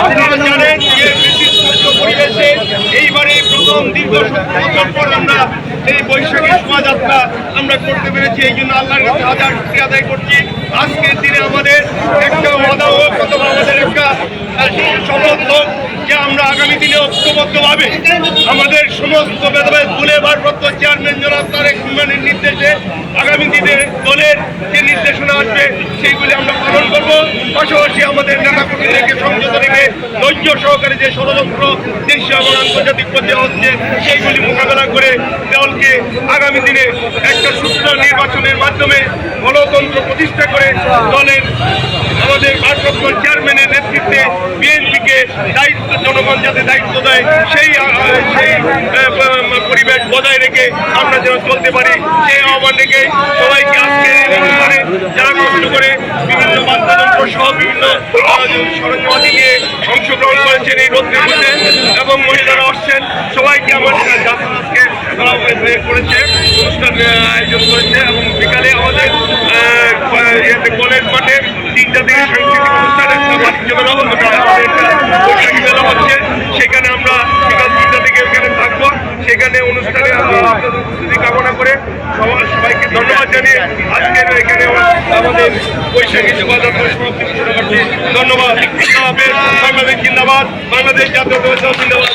আপনারা জানেন যে ব্রিটিশ পরিবেশে এইবারে প্রথম দীর্ঘ বছর পর আমরা এই বৈশাখী শোভাযাত্রা আমরা করতে পেরেছি। এই জন্য আল্লাহর কাছে হাজার শুক্রিয়া আদায় করছি। আজকের দিনে আমাদের একটা ওয়াদা ও অথবা আমাদের একটা সমর্থ যে আমরা আগামী দিনে ঐক্যবদ্ধভাবে আমাদের সমস্ত বেদবাদ বলে ভারপ্রাপ্ত চেয়ারম্যান জনাব তারেক রহমানের নির্দেশে আগামী দিনে যে নির্দেশনা আসবে সেইগুলি আমরা পালন করব। পাশাপাশি আমাদের নেতা কর্মীদেরকে সংযত রেখে ধৈর্য সহকারে যে ষড়যন্ত্র, দেশীয় এবং আন্তর্জাতিক পর্যায়ে হচ্ছে, সেইগুলি মোকাবেলা করে দলকে আগামী দিনে একটা সুস্থ নির্বাচনের মাধ্যমে গণতন্ত্র প্রতিষ্ঠা করে দলের আমাদের ভারপ্রাপ্ত চেয়ারম্যানের নেতৃত্বে বিএনপিকে দায়িত্ব, জনগণ যাতে দায়িত্ব দেয়, সেই সেই পরিবেশ বজায় রেখে আমরা যেন চলতে পারি, সেই আহ্বান রেখে সবাইকে আজকে এই অনুষ্ঠানে যারা কষ্ট করে বিভিন্ন বাদ্যযন্ত্র বিভিন্ন সরঞ্জামাদি নিয়ে অংশগ্রহণ করেছেন এই রোদ্রের মধ্যে এবং মহিলারা আসছেন। সবাইকে তারা এ করেছে, অনুষ্ঠান আয়োজন করেছে এবং বিকালে আমাদের কলেজ মাঠে তিনটা থেকে সাংস্কৃতিক অনুষ্ঠান বাণিজ্য আমাদের মেলা হচ্ছে সেখানে আমরা বিকাল তিনটা থেকে ওখানে থাকব সেখানে অনুষ্ঠানে আমরা আপনাদের উপস্থিতি কামনা করে সবার সবাইকে ধন্যবাদ জানিয়ে আজকের এখানে আমাদের বৈশাখী শোভাযাত্রা সমাপ্তি ঘোষণা করছি ধন্যবাদ বাংলাদেশ জিন্দাবাদ। বাংলাদেশ জাতীয় জিন্দাবাদ।